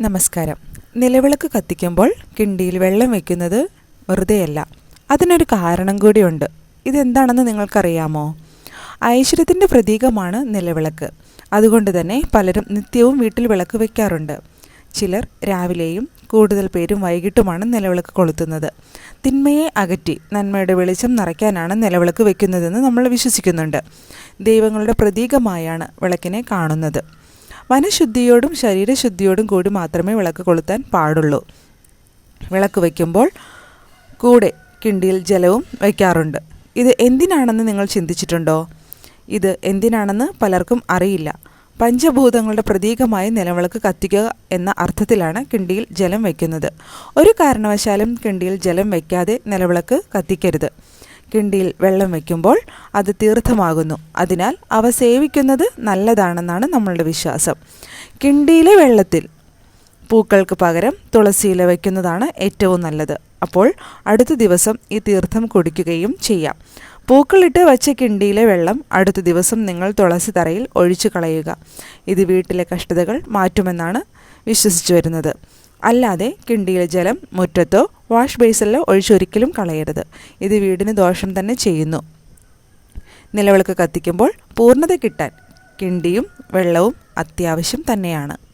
നമസ്കാരം. നിലവിളക്ക് കത്തിക്കുമ്പോൾ കിണ്ടിയിൽ വെള്ളം വയ്ക്കുന്നത് വെറുതെയല്ല. അതിനൊരു കാരണം കൂടിയുണ്ട്. ഇതെന്താണെന്ന് നിങ്ങൾക്കറിയാമോ? ഐശ്വര്യത്തിന്റെ പ്രതീകമാണ് നിലവിളക്ക്. അതുകൊണ്ട് തന്നെ പലരും നിത്യവും വീട്ടിൽ വിളക്ക് വയ്ക്കാറുണ്ട്. ചിലർ രാവിലെയും കൂടുതൽ പേരും വൈകിട്ടുമാണ് നിലവിളക്ക് കൊളുത്തുന്നത്. തിന്മയെ അകറ്റി നന്മയുടെ വെളിച്ചം നിറയ്ക്കാനാണ് നിലവിളക്ക് വയ്ക്കുന്നതെന്ന് നമ്മൾ വിശ്വസിക്കുന്നുണ്ട്. ദൈവങ്ങളുടെ പ്രതീകമായാണ് വിളക്കിനെ കാണുന്നത്. മനഃശുദ്ധിയോടും ശരീരശുദ്ധിയോടും കൂടി മാത്രമേ വിളക്ക് കൊളുത്താൻ പാടുള്ളൂ. വിളക്ക് വയ്ക്കുമ്പോൾ കൂടെ കിണ്ടിയിൽ ജലവും വയ്ക്കാറുണ്ട്. ഇത് എന്തിനാണെന്ന് നിങ്ങൾ ചിന്തിച്ചിട്ടുണ്ടോ? ഇത് എന്തിനാണെന്ന് പലർക്കും അറിയില്ല. പഞ്ചഭൂതങ്ങളുടെ പ്രതീകമായി നിലവിളക്ക് കത്തിക്കുക എന്ന അർത്ഥത്തിലാണ് കിണ്ടിയിൽ ജലം വയ്ക്കുന്നത്. ഒരു കാരണവശാലും കിണ്ടിയിൽ ജലം വയ്ക്കാതെ നിലവിളക്ക് കത്തിക്കരുത്. കിണ്ടിയിൽ വെള്ളം വയ്ക്കുമ്പോൾ അത് തീർത്ഥമാകുന്നു. അതിനാൽ അവ സേവിക്കുന്നത് നല്ലതാണെന്നാണ് നമ്മളുടെ വിശ്വാസം. കിണ്ടിയിലെ വെള്ളത്തിൽ പൂക്കൾക്ക് പകരം തുളസിയില വയ്ക്കുന്നതാണ് ഏറ്റവും നല്ലത്. അപ്പോൾ അടുത്ത ദിവസം ഈ തീർത്ഥം കുടിക്കുകയും ചെയ്യാം. പൂക്കളിട്ട് വച്ച കിണ്ടിയിലെ വെള്ളം അടുത്ത ദിവസം നിങ്ങൾ തുളസി തറയിൽ ഒഴിച്ചു കളയുക. ഇത് വീട്ടിലെ കഷ്ടതകൾ മാറ്റുമെന്നാണ് വിശ്വസിച്ചു വരുന്നത്. അല്ലാതെ കിണ്ടിയിലെ ജലം മുറ്റത്തോ വാഷ് ബേസിനിൽ ഒഴിച്ചൊരിക്കലും കളയരുത്. ഇത് വീടിന് ദോഷം തന്നെ ചെയ്യുന്നു. നിലവിളക്ക് കത്തിക്കുമ്പോൾ പൂർണത കിട്ടാൻ കിണ്ടിയും വെള്ളവും അത്യാവശ്യം തന്നെയാണ്.